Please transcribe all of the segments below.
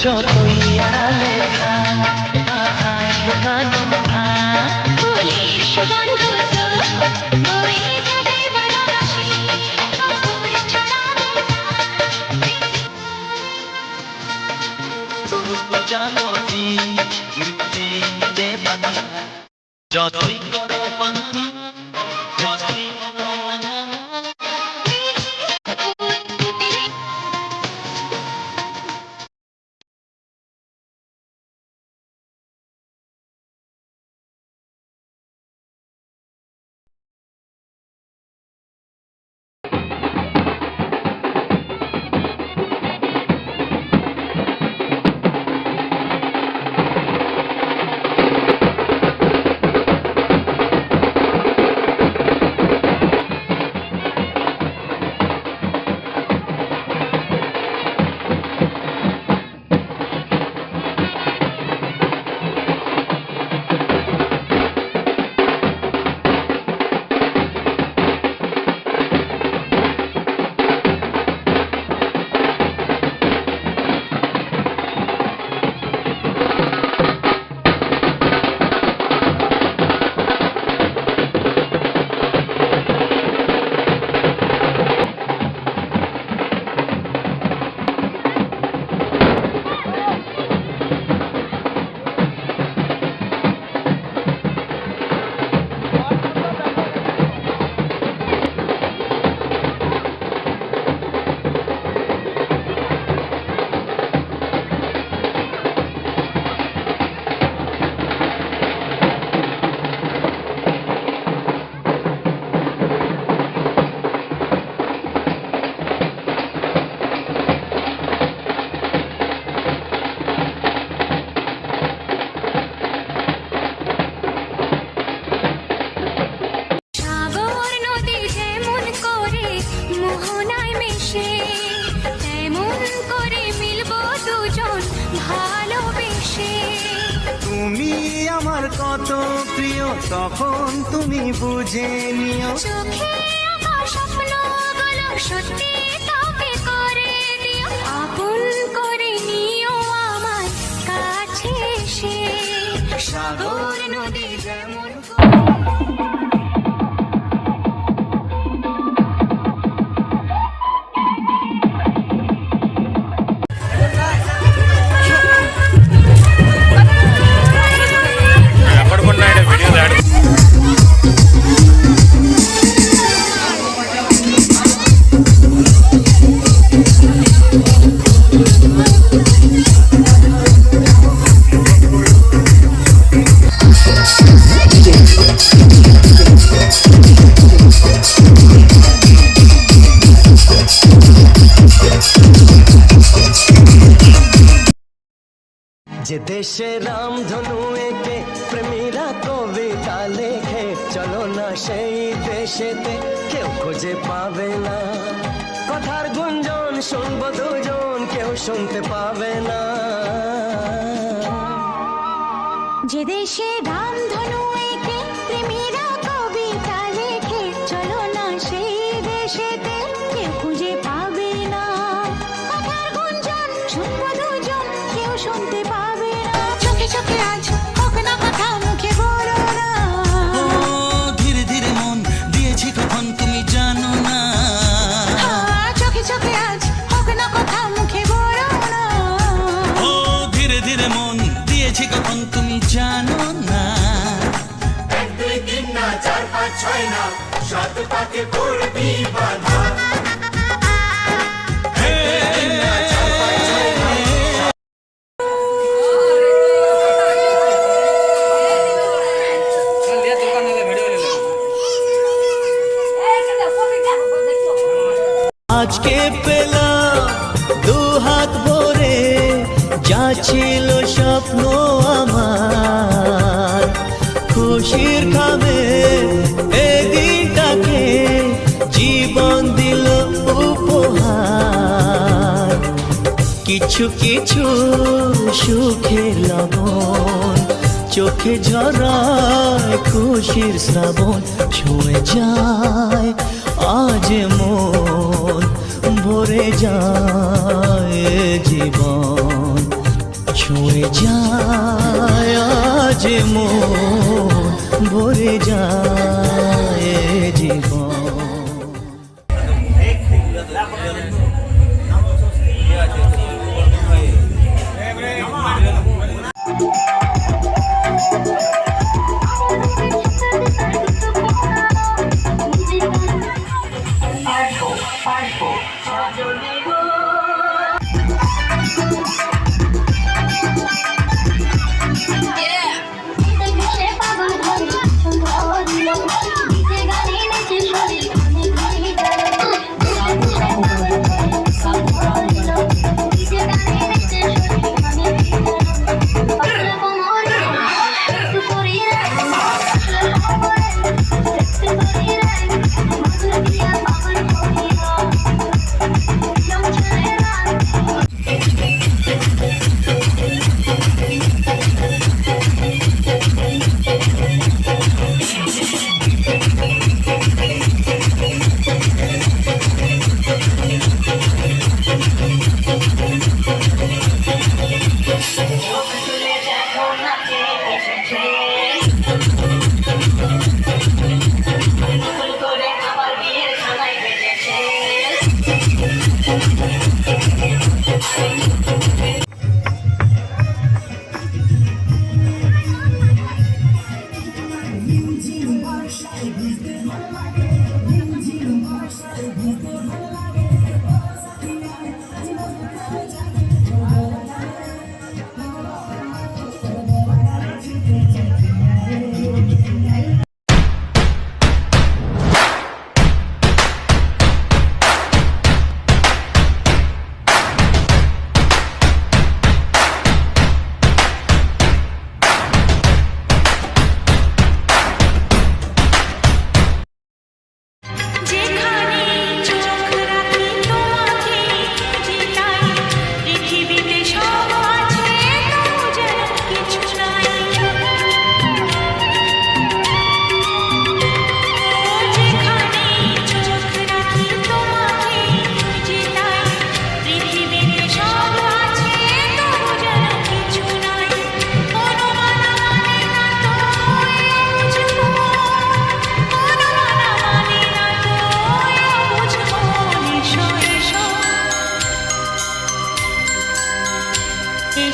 যতই থাক। পুলিশ বন্ধু তো বয়ে যাবে কত প্রিয় তখন তুমি বুঝে নিও। চোখে আঁকা স্বপ্নগুলো সত্যি তবে করে দিও। আপন করে নিও আমার কাছে এসে। সাগর নদী যেমন যে দেশে রামধনু একে, প্রেমীরা কবিতা লেখে। চলো না সেই দেশেতে, কেউ খুঁজে পাবে না। কথার গুঞ্জন শুনব দুজন, কেউ শুনতে পাবে না। যে দেশে রামধনু আজকে পেলাম দু হাত ভরে যা ছিল স্বপ্ন আমার। খুশির খাবে কিছু কিছু সুখের লবণ। চোখে ঝরায় খুশির শ্রাবণ, ছুঁয়ে যায় আজ মন, ভরে যায় জীবন। ছুঁয়ে যায় আজ মন, ভরে যায় 同。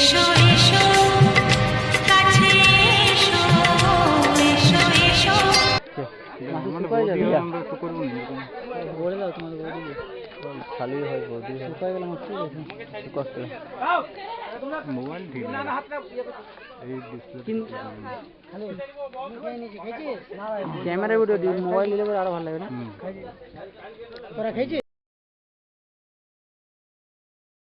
এসো এসো এসো ক্যামেরা ভিডিও দিই মোবাইল নিলে আরও ভালো লাগবে না? তোরা খেয়েছিস?